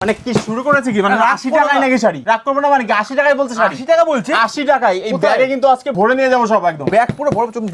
মানে কি শুরু করেছে কি? মানে আশি টাকায় নাকি শাড়ি? রাগ করব না মানে কি আশি টাকায় বলছে শাড়ি? আশি টাকা বলছে? আশি টাকায় এই ব্যাগে কিন্তু আজকে ভরে নিয়ে যাব সব একদম। ব্যাগ পুরো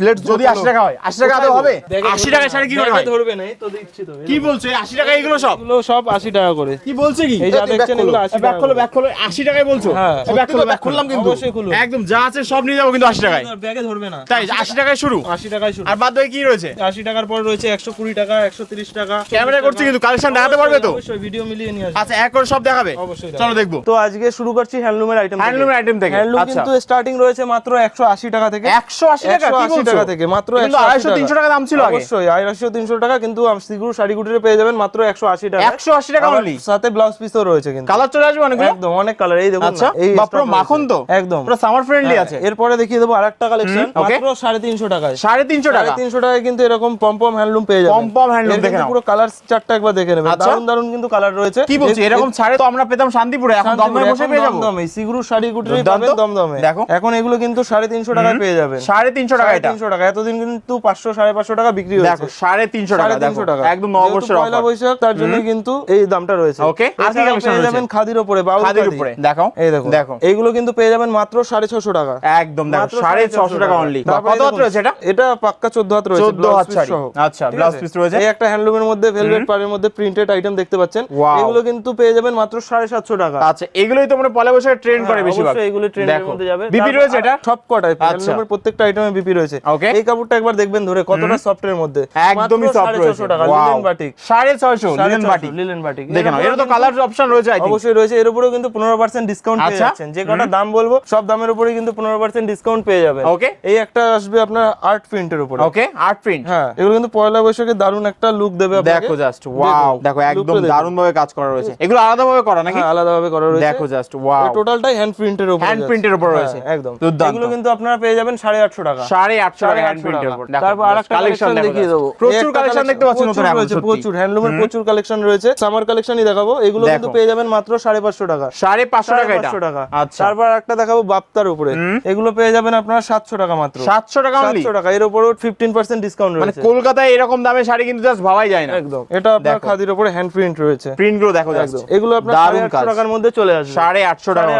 লেট যদি আশি টাকা হয় আশি টাকা আদৌ হবে। আশি টাকায় শাড়ি কি করে হয়? ধরবে না তো দিচ্ছি তো। কি বলছো? আশি টাকা এগুলো সব? এগুলো সব আশি টাকা করে। কি বলছে কি? এই যা দেখছেন এগুলো আশি ব্যাগ খোলো ব্যাগ খোলো। আশি টাকায় বলছো? হ্যাঁ। ব্যাগ খোলো ব্যাগ খুললাম কিন্তু। অবশ্যই একদম যা আছে সব নিয়ে যাব কিন্তু আশি টাকায়। ব্যাগে ধরবে না। তাই আশি টাকায় শুরু। আশি টাকায় শুরু। আর বাদ বাকি কি রয়েছে? আশি টাকার পর রয়েছে একশো কুড়ি টাকা একশো তিরিশ টাকা। ক্যামেরা করছে কিন্তু কালেকশন দেখাতে পারবে তো? অবশ্যই ভিডিও মিলিয়ে নিয়ে আসবে। আচ্ছা এক সব দেখাবে। চলো দেখব। তো আজকে শুরু করছি হ্যান্ডলুমের আইটেম হ্যান্ডলুমের আইটেম থেকে হ্যান্ডলুম আচ্ছা। কিন্তু স্টার্টিং রয়েছে মাত্র একশো আশি টাকা থেকে। টাকা? 180 টাকা থেকে মাত্র 180 আড়াইশো তিনশো টাকা। দাম ছিল আগে। অবশ্যই আড়াইশো তিনশো টাকা কিন্তু সিগুর শাড়ি কুটিরে পেয়ে যাবেন মাত্র একশো আশি টাকা। একশো আশি টাকা অনলি সাথে ব্লাউজ পিসও রয়েছে কিন্তু। কালার চলে আসবে অনেকগুলো? একদম অনেক কালার এই দেখুন আচ্ছা এই বাপ মাখন তো। একদম। পুরো সামার ফ্রেন্ডলি হ্যাঁ, আছে। এরপরে দেখিয়ে দেবো আরেকটা কালেকশন মাত্র সাড়ে তিনশো টাকায়। সাড়ে তিনশো টাকা। টাকায় কিন্তু এরকম পম্পম হ্যান্ডলুম পেয়ে যাবেন। পম-পম handloom দেখে পুরো কালার চারটা একবার দেখে নেবেন। আচ্ছা। দারুণ দারুণ কিন্তু কালার রয়েছে। কি বলছি? এরকম ছাড়ে তো আমরা পেতাম শান্তিপুরে এখন দমদমে বসে পেয়ে যাব। দমদমে সিগুরু শাড়ি কুটিরে। পাবেন দমদমে। দেখো। এখন এগুলো কিন্তু সাড়ে তিনশো টাকায় পেয়ে যাবেন। সাড়ে তিনশো টাকা সাড়ে এটা। তিনশো টাকা এতদিন কিন্তু পাঁচশো সাড়ে পাঁচশো টাকা বিক্রি দেখো হয়েছে। সাড়ে তিনশো টাকা তিনশো দেখো টাকা। একদম নববর্ষের পয়লা বৈশাখ তার জন্য কিন্তু এই দামটা রয়েছে। Okay, আর কি পেয়ে যাবেন খাদির উপরে বাউল খাদির উপরে দেখো এই দেখুন দেখো। এইগুলো কিন্তু পেয়ে যাবেন মাত্র সাড়ে ছশো টাকা। একদম দেখো মাত্র সাড়ে ছশো টাকা অনলি কত হাত রয়েছে এটা? এটা পাক্কা চোদ্দ হাত রয়েছে চোদ্দ blouse হাত শাড়ি। আচ্ছা ব্লাউজ পিস রয়েছে? এই একটা হ্যান্ডলুমের মধ্যে ভেলভেট পাড়ের মধ্যে প্রিন্টেড আইটেম দেখতে পাচ্ছেন। এগুলো কিন্তু পেয়ে যাবেন মাত্র সাড়ে সাতশো টাকা। আচ্ছা এগুলোই তো মানে পয়লা বৈশাখে ট্রেন্ড করে হ্যাঁ, বেশিরভাগ এগুলো ট্রেন্ডের মধ্যে যাবে। বিপি রয়েছে এটা? সব কটাই আচ্ছা। প্রত্যেকটা আইটেমে বিপি রয়েছে. এই কাপড়টা একবার দেখবেন ধরে কতটা সফটের মধ্যে। একদমই সফট রয়েছে। টাকা লিলেন বাটিক সাড়ে ছয়শো সাড়ে লিলেন ছশো, বাটি লিলেন বাটিক দেখে নাও এর তো কালার অপশন রয়েছে think। অবশ্যই রয়েছে। এর উপরেও কিন্তু পনেরো পার্সেন্ট ডিসকাউন্ট পেয়ে আচ্ছা। যাচ্ছেন। যে কটা দাম বলব সব দামের উপরে কিন্তু পনেরো পার্সেন্ট ডিসকাউন্ট পেয়ে যাবেন। Okay. এই একটা আসবে আপনার আর্ট প্রিন্টের উপরে। ওকে আর্ট প্রিন্ট হ্যাঁ এগুলো কিন্তু পয়লা বৈশাখে দারুণ একটা লুক দেবে আপনাকে। দেখো জাস্ট ওয়াও দেখো একদম দারুণ ভাবে কাজ করা রয়েছে। এগুলো আলাদা ভাবে করা নাকি? হ্যাঁ আলাদাভাবে করা রয়েছে। দেখো জাস্ট ওয়াও টোটালটাই হ্যান্ড প্রিন্টের উপর print এর উপর রয়েছে। একদম। এগুলো কিন্তু আপনারা পেয়ে যাবেন সাড়ে আটশো টাকা। সাড়ে আটশো টাকা হ্যান্ড প্রিন্টের উপর। তারপর আরেকটা কালেকশন দেখিয়ে। দেবো। প্রচুর কালেকশন দেখতে পাচ্ছি নতুন এখন প্রচুর হ্যান্ডলুমের প্রচুর কালেকশন রয়েছে। সামার কালেকশনই দেখাবো। এগুলো কিন্তু পেয়ে যাবেন মাত্র সাড়ে পাঁচশো টাকা। সাড়ে পাঁচশো টাকা এটা। 500 টাকা। আচ্ছা। তারপর একটা দেখাবো বাপ্তার উপরে। এগুলো পেয়ে যাবেন আপনার সাতশো টাকা মাত্র। সাতশো টাকা অনলি সাতশো টাকা। এর উপরও ফিফটিন পার্সেন্ট ডিসকাউন্ট রয়েছে। মানে কলকাতায় এরকম দামে শাড়ি কিন্তু জাস্ট ভাবাই যায় না। একদম। এটা আপনার খাদির উপরে হ্যান্ড প্রিন্ট রয়েছে। প্রিন্টগুলো দেখো জাস্ট এগুলো আপনার টাকার মধ্যে চলে আসবে। সাড়ে আটশো টাকা।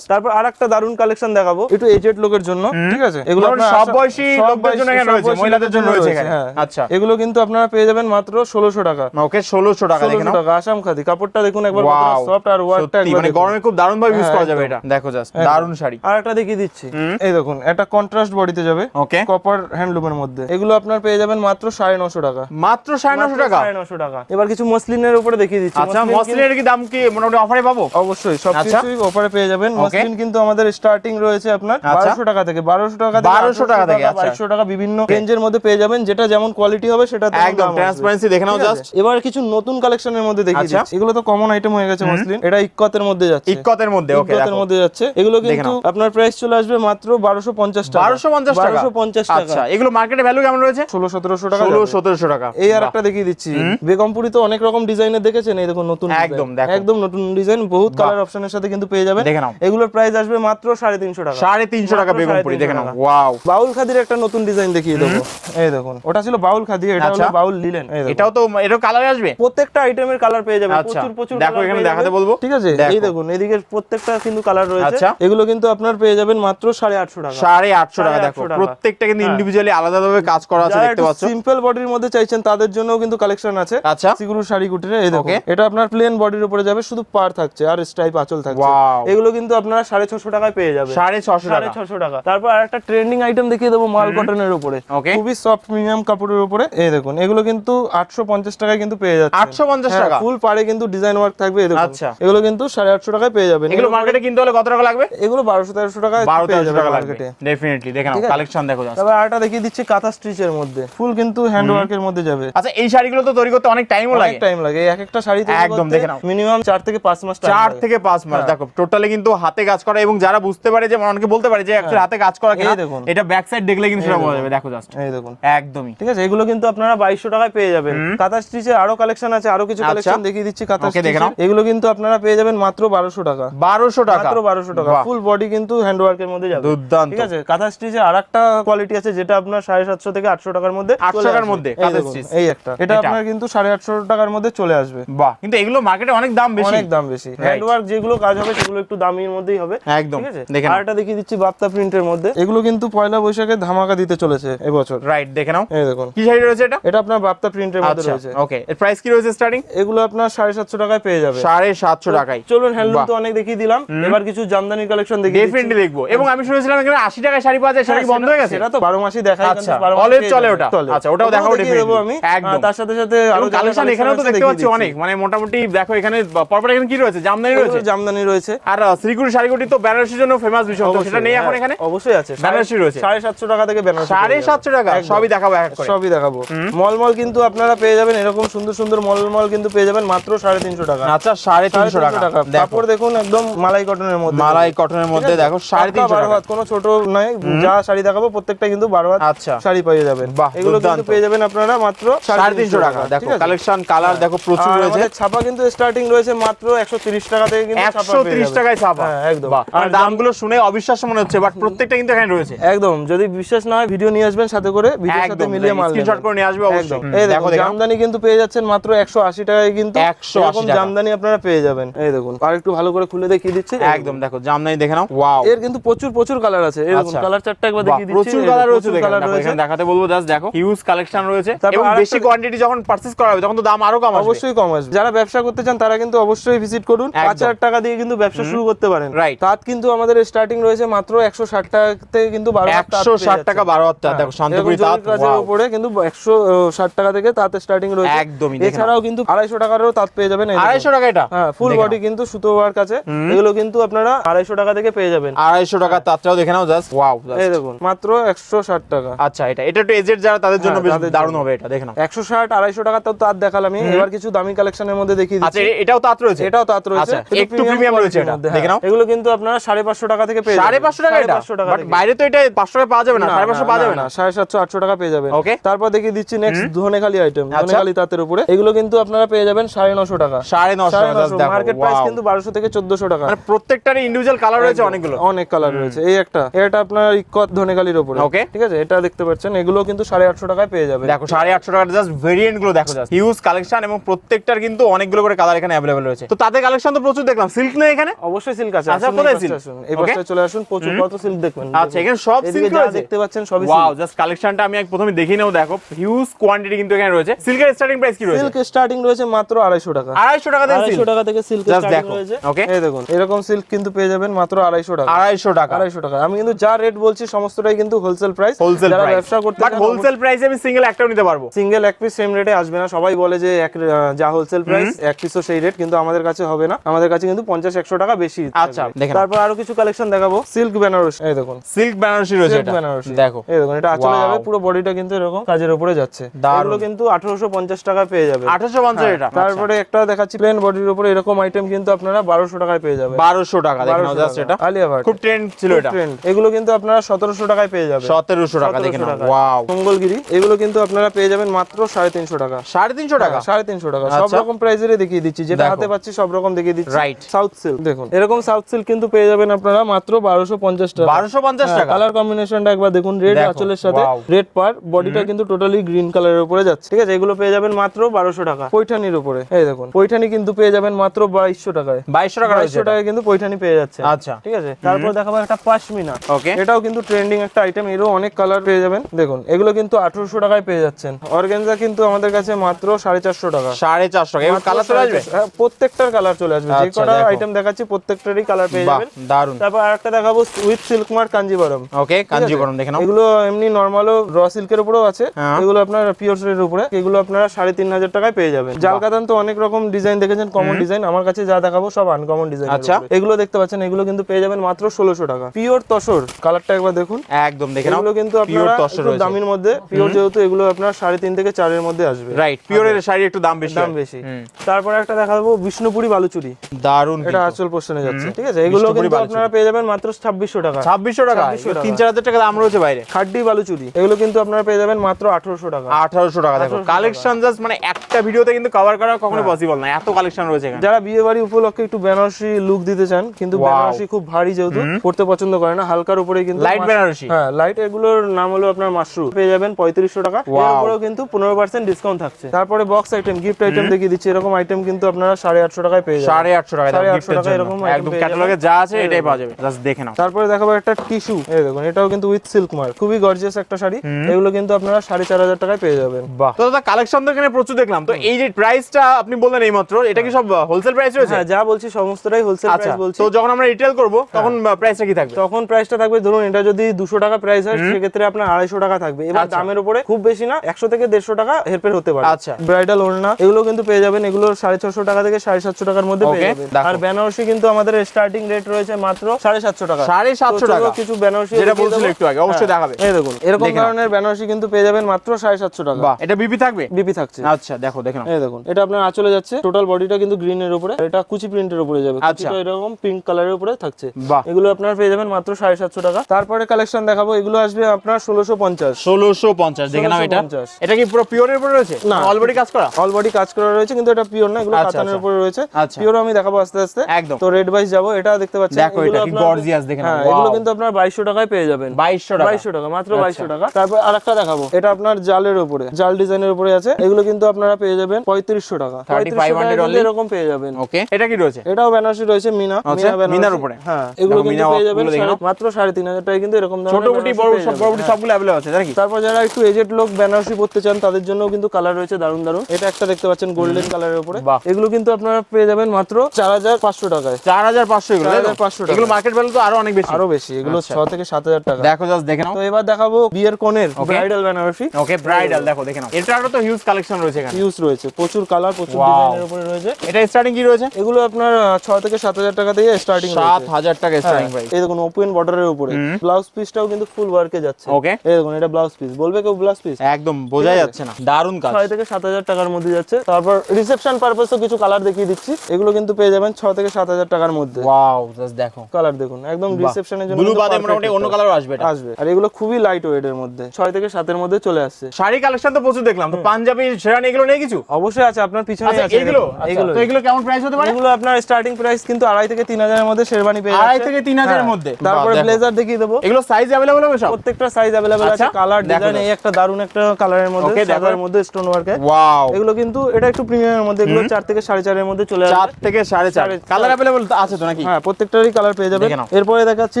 তারপর আর একটা দারুণ কালেকশন দেখাবো। একটু এজেড লোকের জন্য। ঠিক আছে। এগুলো সব বয়সী লোকদের জন্য এখানে রয়েছে, মহিলাদের জন্য রয়েছে এখানে। হ্যাঁ। আচ্ছা। এগুলো কিন্তু আপনারা পেয়ে যাবেন মাত্র ষোলোশো টাকা। ওকে ষোলোশো টাকা দেখে ষোলোশো টাকা। আসাম খাদি। কাপড়টা দেখুন একবার সফট আর ওয়ার্কটা একবার মানে গরমে খুব দারুণ ভাবে ইউজ হ্যাঁ, করা যাবে এটা। দেখো জাস্ট দারুণ শাড়ি। আর একটা দেখিয়ে দিচ্ছি। এই দেখুন এটা কন্ট্রাস্ট বডিতে যাবে। ওকে কপার হ্যান্ডলুমের মধ্যে। এগুলো আপনার পেয়ে যাবেন মাত্র সাড়ে নশো টাকা। মাত্র সাড়ে নশো টাকা? সাড়ে নশো টাকা। এবার কিছু মসলিনের উপরে দেখিয়ে দিচ্ছি। আচ্ছা মসলিনের কি দাম কি মোটামুটি অফারে পাবো? অবশ্যই সব আচ্ছা। কিছুই অফারে পেয়ে যাবেন। মসলিন কিন্তু আমাদের স্টার্টিং রয়েছে আপনার আচ্ছা। বারোশো টাকা থেকে। বারোশো টাকা থেকে 1200 টাকা থেকে, আচ্ছা। বাইশশো টাকা বিভিন্ন রেঞ্জের মধ্যে পেয়ে যাবেন। যেটা যেমন কোয়ালিটি হবে সেটা একদম দাম ট্রান্সপারেন্সি দেখে নাও জাস্ট এবার কিছু নতুন কালেকশনের মধ্যে দেখিয়ে আচ্ছা। দিচ্ছি। এগুলো তো কমন আইটেম হয়ে গেছে মসলিন এটা ইক্কতের মধ্যে যাচ্ছে। ইক্কতের মধ্যে ওকে ইক্কতের মধ্যে যাচ্ছে। এগুলো কিন্তু আপনার প্রাইস চলে আসবে মাত্র বারোশো পঞ্চাশ টাকা। বারোশো পঞ্চাশ টাকা? বারোশো পঞ্চাশ টাকা। আচ্ছা এগুলো মার্কেটে ভ্যালু কেমন রয়েছে? ষোলো সতেরোশো টাকা ষোলো যাবে। সতেরোশো টাকা। এই আর একটা দেখিয়ে দিচ্ছি। বেগমপুরি তো অনেক রকম ডিজাইনের দেখেছেন? এই দেখুন নতুন। একদম, দেখো। একদম নতুন ডিজাইন বহুত কালার অপশনের সাথে কিন্তু পেয়ে যাবেন দেখে নাও। এগুলোর প্রাইস আসবে মাত্র সাড়ে তিনশো টাকা। সাড়ে তিনশো টাকা বেগমপুরি দেখে নাও। ওয়াও। বাউল খাদির একটা নতুন ডিজাইন দেখিয়ে দেবো। এই দেখুন ওটা ছিল বাউল খাদি এটা হলো আচ্ছা। বাউল লিলেন। এটাও তো এটাও কালার আসবে? প্রত্যেকটা আইটেমের কালার পেয়ে আচ্ছা। প্রচুর প্রচুর দেখো এখানে দেখাতে বলব। ঠিক আছে? এই দেখুন এদিকে প্রত্যেকটা কিন্তু কালার রয়েছে। আচ্ছা। এগুলো কিন্তু আপনার পেয়ে যাবেন মাত্র সাড়ে আটশো টাকা। সাড়ে আটশো টাকা দেখো। প্রত্যেকটা কিন্তু। ইন্ডিভিজুয়ালি আলাদাভাবে কাজ করা আছে দেখতে পাচ্ছ। সিম্পল বডির মধ্যে চাইছেন তাদের জন্য কিন্তু কালেকশন আছে। আচ্ছা। সিগুরু শাড়ি কুটিরে এই Okay. এটা আপনার প্লেন বডির উপরে যাবে শুধু পার থাকছে আর স্ট্রাইপ আঁচল থাকছে। এগুলো কিন্তু আপনারা সাড়ে ছশো টাকায় পেয়ে যাবে সাড়ে ছশো সাড়ে ছশো টাকা। তারপর আরেকটা ট্রেন্ডিং আইটেম দেখিয়ে দেবো মাল কটনের উপরে। খুবই সফট প্রিমিয়াম কাপড়ের উপরে। এই দেখুন এগুলো কিন্তু আটশো পঞ্চাশ টাকায় কিন্তু পেয়ে যাচ্ছে। 850 টাকা? ফুল পাড়ে কিন্তু ডিজাইন ওয়ার্ক থাকবে এই দেখুন। আচ্ছা। এগুলো কিন্তু সাড়ে আটশো টাকায় পেয়ে যাবেন। এগুলো মার্কেটে কিনতে হলে কত টাকা লাগবে? এগুলো বারোশো তেরোশো টাকায় বারো তেরোশো টাকা মার্কেটে ডেফিনেটলি দেখে নাও ঠিক আছে? কালেকশন দেখো। তারপর আরেকটা দেখিয়ে দিচ্ছি কাঁথা স্টিচের মধ্যে। ফুল কিন্তু হ্যান্ড ওয়ার্কের মধ্যে যাবে। আচ্ছা এই শাড়িগুলো তো তৈরি করতে অনেক টাইমও অনেক লাগে। টাইম লাগে এক একটা শাড়ি একদম দেখে নাও। মিনিমাম চার থেকে পাঁচ মাস চার থেকে পাঁচ মাস হ্যাঁ। দেখো টোটালি কিন্তু হাতে কাজ করা এবং যারা বুঝতে পারে যে অনেকে বলতে পারে যে অ্যাকচুয়ালি হাতে কাজ করা কিনা দেখুন। এটা ব্যাক সাইড দেখলে কিন্তু সেটা বোঝা যাবে দেখো জাস্ট এই দেখুন। একদমই। ঠিক আছে এগুলো কিন্তু আপনারা বাইশশো টাকায় পেয়ে যাবেন। কাঁথা স্টিচের আরও কালেকশন আছে আরও কিছু আচ্ছা। কালেকশন দেখিয়ে দিচ্ছি কাঁথা। স্টিচের এগুলো কিন্তু আপনারা পেয়ে যাবেন মাত্র বারোশো টাকা। বারোশো টাকা। মাত্র বারোশো টাকা। ফুল বডি কিন্তু হ্যান্ড ওয়ার্কের মধ্যে যাবে। দুর্দান্ত। ঠিক আছে কাঁথা স্টিচের আর একটা কোয়ালিটি আছে যেটা আপনার সাড়ে সাতশো থেকে আটশো টাকার মধ্যে 800 টাকার মধ্যে এই কাঁথা দেখুন, এই একটা। এটা। আপনার কিন্তু সাড়ে আটশো টাকার মধ্যে চলে আসবে। বাহ কিন্তু এগুলো মার্কেটে অনেক দাম বেশি। অনেক দাম বেশি। হ্যান্ডওয়ার্ক যেগুলো কাজ হবে সেগুলো একটু দামির মধ্যেই হবে। একদম ঠিক আছে? দেখে আর দেখিয়ে দিচ্ছি বাপ্তা প্রিন্টের মধ্যে। এগুলো কিন্তু পয়লা বৈশাখে ধামাকা দিতে চলেছে এবছর। রাইট দেখে নাও। এই দেখুন। কি শাড়ি রয়েছে এটা? এটা আপনার বাপ্তা প্রিন্টের মধ্যে আচ্ছা রয়েছে। ওকে এর প্রাইস কি রয়েছে স্টার্টিং এগুলো আপনার সাড়ে সাতশো টাকায় পেয়ে যাবে। সাড়ে সাতশো টাকায়। চলুন হ্যান্ডলুম তো অনেক দেখিয়ে দিলাম। এবার কিছু জামদানি কালেকশন দেখিয়ে দিচ্ছি। ডেফিনেটলি দেখব। এবং আমি শুনেছিলাম এখানে আশি টাকায় শাড়ি পাওয়া যায় কি হ্যাঁ, বন্ধ হয়ে গেছে? সেটা তো বারো মাসই দেখায় আচ্ছা, পেয়ে চলে ওটা। আচ্ছা, ওটাও দেখাবো দেবো আমি। তার সাথে সাথে আরও কালেকশন এখানেও তো দেখতে পাচ্ছি অনেক। মানে মোটামুটি দেখো এখানে পরপর এখানে কি রয়েছে? জামদানি রয়েছে? জামদানি রয়েছে। আর আহ, শ্রীগুড়ি শাড়িগুটি তো বেনারসির জন্য ফেমাস বিষয় তো সেটা নেই এখন হ্যাঁ, এখানে? অবশ্যই আছে। বেনারসি রয়েছে। সাড়ে সাতশো টাকা থেকে বেনারসি সাড়ে। সাতশো টাকা সবই দেখাবো এক সবই দেখাবো। মলমল কিন্তু আপনারা পেয়ে যাবেন এরকম সুন্দর সুন্দর মলমল কিন্তু পেয়ে যাবেন মাত্র সাড়ে তিনশো টাকা। আচ্ছা সাড়ে তিনশো টাকা। কাপড় দেখুন একদম মালাই কটনের মধ্যে। মালাই কটনের মধ্যে দেখো সাড়ে তিনশো বারো টাকা। কোনো ছোট নয় যা শাড়ি দেখাবো প্রত্যেকটা কিন্তু বারো হাত আচ্ছা। শাড়ি পেয়ে যাবেন। বাহ, এগুলো কিন্তু পেয়ে যাবেন আপনারা মাত্র সাড়ে তিনশো টাকা। দেখো কালেকশন কালার দেখো প্রচুর রয়েছে। ছাপা কিন্তু স্টার্টিং রয়েছে মাত্র একশো তিরিশ টাকা থেকে কিন্তু ছাপা একশো পেয়ে ত্রিশ যাবেন। টাকায় ছাপা। হ্যাঁ, একদম। আর দামগুলো শুনে অবিশ্বাস্য মনে হচ্ছে বাট প্রত্যেকটা কিন্তু এখানে রয়েছে। একদম যদি বিশ্বাস না হয় ভিডিও নিয়ে আসবেন সাথে করে ভিডিওর সাথে মিলিয়ে মাল স্ক্রিনশট করে নিয়ে আসবে অবশ্যই। এই দেখো জামদানি কিন্তু পেয়ে যাচ্ছেন মাত্র একশো আশি টাকায় কিন্তু। 180 এরকম টাকা। জামদানি আপনারা পেয়ে যাবেন। এই দেখুন আর একটু ভালো করে খুলে দেখিয়ে দিচ্ছি। একদম দেখো জামদানি দেখে নাও। ওয়াও এর কিন্তু প্রচুর প্রচুর কালার আছে। এই দেখুন আচ্ছা। কালার চারটা একবার দেখিয়ে দিচ্ছি। প্রচুর কালার রয়েছে দেখেন কালার রয়েছে। দেখাতে বলব জাস্ট দেখো। হিউজ কালেকশন রয়েছে। এবং বেশি কোয়ান্টিটি যখন পারচেজ করা হবে তখন তো দাম আরও কম আসবে। অবশ্যই কম আসবে। যারা ব্যবসা করতে চান তারা কিন্তু অবশ্যই ভিজিট করুন। পাঁচ হাজার টাকা দিয়ে কিন্তু ব্যবসা শুরু করতে পারেন। Right. তাত কিন্তু আমাদের স্টার্টিং রয়েছে মাত্র একশো ষাট টাকা থেকে কিন্তু বারো একশো ষাট টাকা বারো হাজার হ্যাঁ, দেখো শান্তপুরি এরকম তাঁত। উপরে কিন্তু একশো ষাট টাকা থেকে তাঁত স্টার্টিং রয়েছে। একদমই এছাড়াও কিন্তু আড়াইশো টাকারও তাঁত পেয়ে যাবেন আড়াইশো টাকা এটা? হ্যাঁ ফুল বডি কিন্তু সুতো ওয়ার্ক আছে। এগুলো কিন্তু আপনারা আড়াইশো টাকা থেকে পেয়ে যাবেন। আড়াইশো টাকা তাঁতটাও দেখে নাও জাস্ট ওয়াও এই দেখুন মাত্র একশো ষাট টাকা। আচ্ছা এটা এটা একটু এজেড যারা তাদের জন্য হ্যাঁ, বেশ দারুণ হবে এটা দেখে নাও। একশো ষাট আড়াইশো টাকা তো তাঁত দেখালাম আমি। এবার কিছু দামি কালেকশনের মধ্যে দেখিয়ে আচ্ছা দিচ্ছি। এ- এটাও তাঁত রয়েছে? এটাও তাঁত রয়েছে। আচ্ছা, একটু premium রয়েছে এটা, দেখে হ্যাঁ। নাও। এগুলো কিন্তু আপনারা সাড়ে পাঁচশো টাকা থেকে পেয়ে যাবেন। পাঁচশো টাকা এটা? বাট বাইরে তো এটা পাঁচশো টাকা পাওয়া যাবে না না, সাড়ে পাঁচশো না, পাওয়া যাবে না না, সাড়ে সাতশো আটশো টাকা পেয়ে যাবেন। Okay. তারপর দেখিয়ে দিচ্ছি নেক্সট ধনেখালি আইটেম আচ্ছা। ধনেখালি তাঁতের উপরে। এগুলো কিন্তু আপনারা পেয়ে যাবেন সাড়ে নশো টাকা। সাড়ে নশো সাড়ে টাকা মার্কেট প্রাইস কিন্তু বারোশো থেকে চোদ্দশো টাকা। মানে প্রত্যেকটারই ইন্ডিভিজুয়াল কালার রয়েছে অনেকগুলো। অনেক কালার রয়েছে। এই একটা এটা আপনার ইকত ধনেখালির উপরে। Okay. ঠিক আছে? এটা দেখতে পাচ্ছেন এগুলো কিন্তু সাড়ে আটশো টাকায় পেয়ে যাবে দেখো সাড়ে আটশো টাকার জাস্ট ভেরিয়েন্টগুলো দেখো জাস্ট হিউজ কালেকশন এবং প্রত্যেকটার কিন্তু অনেকগুলো করে কালার এখানে অ্যাভেলেবল রয়েছে। তো তাদের কালেকশন তো প্রচুর দেখলাম। সিল্ক নেই এখানে? অবশ্যই সিল্ক আছে। আচ্ছা, কোথায়? আসুন। এই. পাশে চলে আসুন প্রচুর কত সিল্ক দেখবেন। আচ্ছা এখানে সব সিল্ক যা রয়েছে। দেখতে পাচ্ছেন সবই ওয়াও জাস্ট কালেকশনটা আমি এক প্রথমে দেখি নাও দেখো। হিউজ কোয়ান্টিটি কিন্তু এখানে রয়েছে। সিল্কের স্টার্টিং প্রাইস কি রয়েছে? সিল্ক স্টার্টিং রয়েছে মাত্র আড়াইশো টাকা। আড়াইশো টাকা দেন আড়াইশো টাকা থেকে সিল্ক স্টার্টিং রয়েছে। Okay? এই দেখুন এরকম সিল্ক কিন্তু পেয়ে যাবেন মাত্র আড়াইশো টাকা। আড়াইশো টাকা। আড়াইশো টাকা। আমি কিন্তু যা রেট বলছি সমস্তটাই কিন্তু হোলসেল প্রাইস যারা ব্যবসা করতে বাট হোলসেল প্রাইসে আমি সিঙ্গেল একটাও নিতে পারব। সিঙ্গেল এক পিস সেম রেটে আসবে না। সবাই বলে যে এক যা হোলসেল প্রাইস এক পিসও সেই রেট কিন্তু আমাদের কাছে হবে না। আমাদের কাছে কিন্তু পঞ্চাশ একশো টাকা বেশি আচ্ছা। তারপর আরও কিছু কালেকশন দেখাবো। সিল্ক বেনারস এই দেখুন। সিল্ক বেনারসি রয়েছে বেনারসি দেখো। এই দেখুন এটা আঁচলে. যাবে পুরো বডিটা কিন্তু এরকম কাজের উপরে যাচ্ছে। দারুণ। কিন্তু আঠারোশো পঞ্চাশ টাকা পেয়ে যাবে। আঠারোশো পঞ্চাশ এটা। হ্যাঁ, তারপরে একটা দেখাচ্ছি প্লেন বডির উপরে এরকম আইটেম কিন্তু আপনারা বারোশো টাকায় পেয়ে যাবে। বারোশো টাকা দেখো জাস্ট এটা। আলিয়া ভাট খুব ট্রেন্ড ছিল এটা। ট্রেন্ড এগুলো কিন্তু আপনারা সতেরোশো টাকায় পেয়ে যাবে। সতেরোশো টাকা দেখে 1700 নাও টাকায়। ওয়াও মঙ্গলগিরি এগুলো কিন্তু আপনারা পেয়ে যাবেন মাত্র সাড়ে তিনশো টাকা। সাড়ে তিনশো টাকা? সাড়ে তিনশো টাকা। সব আচ্ছা। রকম প্রাইজেরই দেখিয়ে দিচ্ছি যেটা হাতে পাচ্ছি সব রকম দেখিয়ে দিচ্ছি। Right. সাউথ সিল্ক দেখুন। এরকম সাউথ সিল্ক কিন্তু পেয়ে যাবেন আপনারা মাত্র বারোশো পঞ্চাশ টাকা। বারোশো পঞ্চাশ টাকা? কালার কম্বিনেশনটা একবার দেখুন রেড আঁচলের সাথে। রেড পার বডিটা কিন্তু টোটালি গ্রিন কালারের উপরে যাচ্ছে। ঠিক আছে? এগুলো পেয়ে যাবেন মাত্র বারোশো টাকা। পৈঠানির উপরে। এই দেখুন পৈঠানি কিন্তু পেয়ে যাবেন মাত্র বাইশশো টাকায়। বাইশশো টাকা রয়েছে বাইশশো টাকায় কিন্তু পৈঠানি পেয়ে যাচ্ছে। আচ্ছা। ঠিক আছে? তারপর দেখাবো একটা পাশমিনা ওকে এটাও কিন্তু ট্রেন্ডিং একটা আইটেম এরও অনেক কালার পেয়ে যাবেন। দেখুন এগুলো কিন্তু আঠারোশো টাকায় পেয়ে যাচ্ছেন। অর্গেনজা কিন্তু আমাদের কাছে মাত্র সাড়ে চারশো টাকা। সাড়ে চারশো টাকা। এবার কালার চলে আসবে? হ্যাঁ, প্রত্যেকটার কালার চলে আসবে। যে আচ্ছা, কটা আইটেম দেখাচ্ছি প্রত্যেকটারই কালার পেয়ে যাবেন। দারুণ তারপর আরেকটা দেখাবো with silk mark Kanjeevaram okay Kanchipuram দেখে নাও। এগুলো এমনি নর্মালও র সিল্কের উপরেও আছে। হ্যাঁ। এগুলো আপনার পিওর এর উপরে। এগুলো আপনারা সাড়ে তিন হাজার টাকায় পেয়ে যাবেন। জাল কাতান তো অনেক রকম ডিজাইন দেখেছেন কমন ডিজাইন আমার কাছে যা দেখাবো সব আনকমন ডিজাইন আচ্ছা। এগুলো দেখতে পাচ্ছেন এগুলো কিন্তু পেয়ে যাবেন মাত্র ষোলোশো টাকা। পিওর তসর কালারটা একবার দেখুন। একদম দেখে নাও। এগুলো কিন্তু আপনারা দামির মধ্যে পিওর যেহেতু এগুলো আপনার সাড়ে তিন থেকে চারের মধ্যে আসবে। রাইট পিওরের শাড়ি একটু দাম বেশি দাম বেশি। হুম। তারপরে একটা দেখাবো বিষ্ণুপুরি বালুচুরি। দারুণ এটা আঁচল পোর্শনে যাচ্ছে ঠিক আছে? এগুলো কিন্তু আপনারা পেয়ে যাবেন মাত্র ছাব্বিশশো টাকা। ছাব্বিশশো টাকা? 2600 টাকা। তিন চার হাজার টাকা দাম রয়েছে বাইরে। খাড্ডি বালুচুরি এগুলো কিন্তু আপনারা পেয়ে যাবেন মাত্র আঠারোশো টাকা। আঠারোশো টাকা দেখো। কালেকশন জাস্ট মানে একটা ভিডিওতে কিন্তু কভার করা কখনো পসিবল না। এত কালেকশন রয়েছে এখানে। যারা বিয়ে বাড়ি উপলক্ষে একটু বেনারসি লুক দিতে চান কিন্তু বেনারসি খুব ভারী যেহেতু পড়তে পছন্দ করে না। হালকার উপরে কিন্তু লাইট বেনারসি? হ্যাঁ লাইট এগুলোর নাম হলো আপনার মাশরুম পেয়ে যাবেন পঁয়ত্রিশশো টাকা। এর উপরেও কিন্তু পনেরো পার্সেন্ট ডিসকাউন্ট থাকছে। তারপরে বক্স আইটেম গিফট আইটেম দেখিয়ে দিচ্ছি। এরকম আইটেম আইটেম কিন্তু আপনারা সাড়ে আটশো টাকায় পেয়ে যাবেন। সাড়ে আটশো টাকা সাড়ে আটশো টাকা এরকম একদম ক্যাটালগে যা আছে এটাই পাওয়া যাবে। জাস্ট দেখে নাও। তারপরে দেখাবো একটা টিস্যু এই দেখুন এটাও কিন্তু উইথ সিল্ক মার্ক খুবই গর্জিয়াস একটা শাড়ি। এগুলো কিন্তু আপনারা সাড়ে চার হাজার টাকায় পেয়ে যাবেন। বাহ। তো দাদা কালেকশন তো এখানে প্রচুর দেখলাম। তো এই যে প্রাইসটা আপনি বললেন এই মাত্র এটা কি সব হোলসেল প্রাইস রয়েছে? হ্যাঁ যা বলছি সমস্তটাই হোলসেল আচ্ছা। প্রাইস বলছি। তো যখন আমরা রিটেল করব তখন প্রাইসটা কি থাকবে? তখন প্রাইসটা থাকবে ধরুন এটা যদি দুশো টাকা প্রাইস হয় সেক্ষেত্রে আপনার আড়াইশো টাকা থাকবে। এবার আচ্ছা। দামের উপরে খুব বেশি না একশো থেকে দেড়শো টাকা হেরফের হতে পারে। আচ্ছা। ব্রাইডাল ওড়না এগুলো কিন্তু পেয়ে যাবেন। এগুলো সাড়ে ছশো টাকা থেকে সাড়ে সাতশো টাকার মধ্যে পেয়ে যাবেন। আর বেনারসি কিন্তু আমাদের স্টার্টিং রেট রয়েছে মাত্র সাড়ে সাতশো টাকা। সাড়ে সাতশো টাকা। কিছু বেনারসি যেটা বলছিল একটু আগে অবশ্যই হ্যাঁ, দেখাবে। এই দেখুন এরকম ধরনের বেনারসি কিন্তু পেয়ে যাবেন মাত্র সাড়ে সাতশো টাকা। এটা বিপি থাকবে? বিপি থাকছে। আচ্ছা দেখো দেখে নাও। এই দেখুন এটা আপনার আঁচলে যাচ্ছে। টোটাল বডিটা কিন্তু গ্রিন এর উপরে এটা কুচি প্রিন্টের উপরে যাবে। আচ্ছা। কুচিটা এরকম পিঙ্ক কালারের উপরে থাকছে। বাহ। এগুলো আপনার পেয়ে যাবেন মাত্র সাড়ে সাতশো টাকা। তারপরে কালেকশন দেখাবো এগুলো আসবে আপনার ষোলোশো পঞ্চাশ। ষোলোশো পঞ্চাশ দেখে নাও এটা। এটা কি পুরো পিওরের উপরে রয়েছে? না। অলরেডি কাজ করা? অল বডি কাজ করা রয়েছে কিন্তু এটা পিওর না এগুলো আচ্ছা, কাতানের আচ্ছা। উপরে রয়েছে। আচ্ছা। পিওর আমি দেখাবো আস্তে আস্তে। একদম। তো রেড ওয়াইজ যাব এটা দেখতে পাচ্ছেন। দেখো এটা কি গর্জিয়াস দেখে নাও। হ্যাঁ এগুলো কিন্তু আপনার বাইশশো টাকায় পেয়ে যাবেন। বাইশশো টাকা। বাইশশো টাকা মাত্র বাইশশো টাকা। তারপর আরেকটা দেখাবো। এটা আপনার জালের উপরে জাল ডিজাইনের উপরে আছে। এগুলো কিন্তু আপনারা পেয়ে যাবেন পঁয়ত্রিশশো টাকা। 3500 পঁয়ত্রিশশো টাকায় only? কিন্তু এরকম পেয়ে যাবেন। ওকে এটা কি রয়েছে? এটাও বেনারসি রয়েছে মিনা। আচ্ছা, মিনা মিনার উপরে। হ্যাঁ এগুলো কিন্তু পেয়ে যাবেন মাত্র সাড়ে তিন হাজার টাকায় কিন্তু এরকম ছোট বুটি বড় সব বড় বুটি সবগুলো অ্যাভেলেবল আছে নাকি? তারপর যারা একটু এজেড লোক বেনারসি পড়তে চান তাদের জন্য কিন্তু কালার রয়েছে দারুণ দারুণ এটা একটা দেখতে পাচ্ছেন গোল্ডেন কালারের উপরে। বাহ। এগুলো কিন্তু আপনারা পেয়ে যাবেন মাত্র চার হাজার পাঁচশো টাকায়। চার হাজার পাঁচশো এগুলো তাই তো? 4500 টাকা। এগুলো মার্কেট ভ্যালু তো আরও অনেক বেশি। আরও বেশি এগুলো আচ্ছা। ছ থেকে সাত হাজার টাকা। দেখো জাস্ট দেখে নাও। তো এবার দেখাবো বিয়ের কনের ব্রাইডাল বেনারসি ওকে ব্রাইডাল দেখো দেখে নাও। এটারও তো হিউজ কালেকশন রয়েছে এখানে। ইউজ রয়েছে প্রচুর কালার প্রচুর ডিজাইনের উপরে রয়েছে। এটা স্টার্টিং কি রয়েছে? এগুলো আপনার ছ থেকে সাত হাজার টাকা থেকে স্টার্টিং সাত হাজার টাকা স্টার্টিং প্রাইস এই দেখুন ওপেন বর্ডারের উপরে। ব্লাউজ পিসটাও কিন্তু ফুল ওয়ার্কে যাচ্ছে। ওকে এই দেখুন এটা ব্লাউজ পিস বলবে কেউ ব্লাউজ পিস একদম বোঝা যাচ্ছে না। দারুণ কাজ। ছয় থেকে সাত হাজার টাকার মধ্যে যাচ্ছে। তারপর রিসেপশন পারপাসও কিছু কালার দেখিয়ে দিচ্ছি। এগুলো কিন্তু পেয়ে যাবেন ছ থেকে সাত হাজার টাকার মধ্যে। ওয়াও জাস্ট দেখো। কালার দেখুন একদম রিসেপশনের জন্য ব্লু বাদে মোটামুটি অন্য আসবে এটা। আসবে। আর এগুলো খুবই লাইট ওয়েট এর মধ্যে ছয় থেকে সাতের মধ্যে চলে আসছে। শাড়ি কালেকশন তো প্রচুর দেখলাম তো পাঞ্জাবি শেরানি এগুলো নেই কিছু? অবশ্যই আছে আপনার পিছনে আচ্ছা আছে এগুলো? আচ্ছা, এগুলো তো এগুলো কেমন প্রাইস হতে পারে? এগুলো আপনার স্টার্টিং প্রাইস কিন্তু আড়াই থেকে তিন হাজারের মধ্যে শেরবানি পেয়ে আড়াই যাচ্ছে। থেকে তিন হাজারের হ্যাঁ। মধ্যে। তারপরে ব্লেজার দেখিয়ে দেবো। এগুলো সাইজ অ্যাভেলেবল হবে সব? প্রত্যেকটা সাইজ অ্যাভেলেবেল আছে। আচ্ছা, কালার ডিজাইন এই একটা দারুণ একটা কালারের মধ্যে সাদার মধ্যে স্টোন ওয়ার্কে ওয়াও এগুলো কিন্তু এটা একটু প্রিমিয়ামের মধ্যে এগুলো চার থেকে সাড়ে চারের মধ্যে চলে চার আসবে। থেকে সাড়ে চার। কালার অ্যাভেলেবল আছে তো নাকি? হ্যাঁ প্রত্যেকটারই কালার পেয়ে যাবেন। দেখে। এরপরে দেখাচ্ছি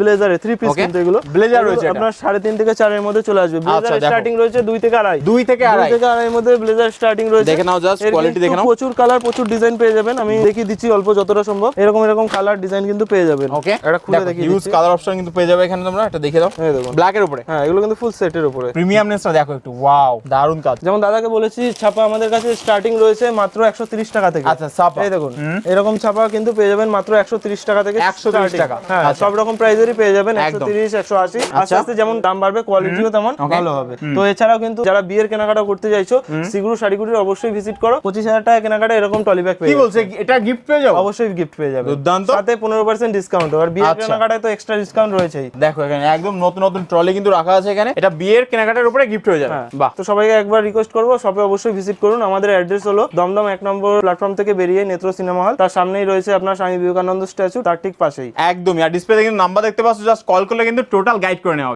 ব্লেজারে থ্রি পিস কিন্তু এগুলো। এগুলো রয়েছে আপনার সাড়ে তিন থেকে চারের মধ্যে চলে আসবে। আচ্ছা, ব্লেজার স্টার্টিং রয়েছে দুই থেকে আড়াই। দুই থেকে আড়াই। থেকে আড়াইয়ের মধ্যে ব্লেজার স্টার্টিং রয়েছে। দেখে নাও জাস্ট কোয়ালিটি দেখে নাও। প্রচুর কালার প্রচুর ডিজাইন পেয়ে যাবেন। আমি দেখিয়ে দিচ্ছি অল্প যতটা সম্ভব। এরকম এরকম কালার ডিজাইন কিন্তু পেয়ে যাবেন। ওকে এটা খুলে হিউজ দিচ্ছি। কালার অপশন কিন্তু পেয়ে যাবে এখানে তোমরা। এটা দেখে দাও। এই দেখুন। ব্ল্যাক এর উপরে। হ্যাঁ এগুলো কিন্তু ফুল সেটের উপরে। প্রিমিয়ামনেসটা দেখো একটু। ওয়াও দারুণ কাজ। যেমন দাদাকে বলেছি ছাপা আমাদের কাছে স্টার্টিং রয়েছে মাত্র একশো টাকা থেকে। আচ্ছা সাপা এই দেখুন এরকম ছাপা কিন্তু পেয়ে যাবেন মাত্র একশো ত্রিশ টাকা থেকে 130 টাকা। হ্যাঁ আচ্ছা। সব রকম প্রাইজেরই পেয়ে যাবেন একশো একদম। তিরিশ একশো আশি। আস্তে আচ্ছা। আস্তে যেমন দাম বাড়বে কোয়ালিটিও তেমন ভালো হবে। তো এছাড়াও কিন্তু যারা বিয়ের কেনাকাটা করতে চাইছো সিগুরু শাড়িগুটির অবশ্যই ভিজিট করো। পঁচিশ হাজার টাকা কেনাকাটা এরকম টলি ব্যাগ পেয়ে যাবে। বলছে? এটা গিফট পেয়ে যাব? অবশ্যই গিফট পেয়ে যাবে দুর্দান্ত। সাথে পনেরো পার্সেন্ট ডিসকাউন্ট আর বিয়ের আচ্ছা। কেনাকাটায় তো এক্সট্রা ডিসকাউন্ট রয়েছেই। দেখো এখানে একদম নতুন নতুন ট্রলি কিন্তু রাখা আছে এখানে। এটা বিয়ের কেনাকাটার উপরে গিফট হয়ে যাবে। হ্যাঁ। বাহ। তো সবাইকে একবার রিকোয়েস্ট করব শপে অবশ্যই ভিজিট করুন। আমাদের অ্যাড্রেস হলো দমদম এক নম্বর প্ল্যাটফর্ম থেকে বেরিয়ে নেত্র সিনেমা হল তার সামনেই রয়েছে আপনার স্বামী বিবেকানন্দ স্ট্যাচু তার ঠিক পাশেই একদমই, আর ডিসপ্লে কিন্তু নাম্বার দেখতে পাচ্ছ জাস্ট কল করলে কিন্তু টোটাল গাইড করে নেওয়া।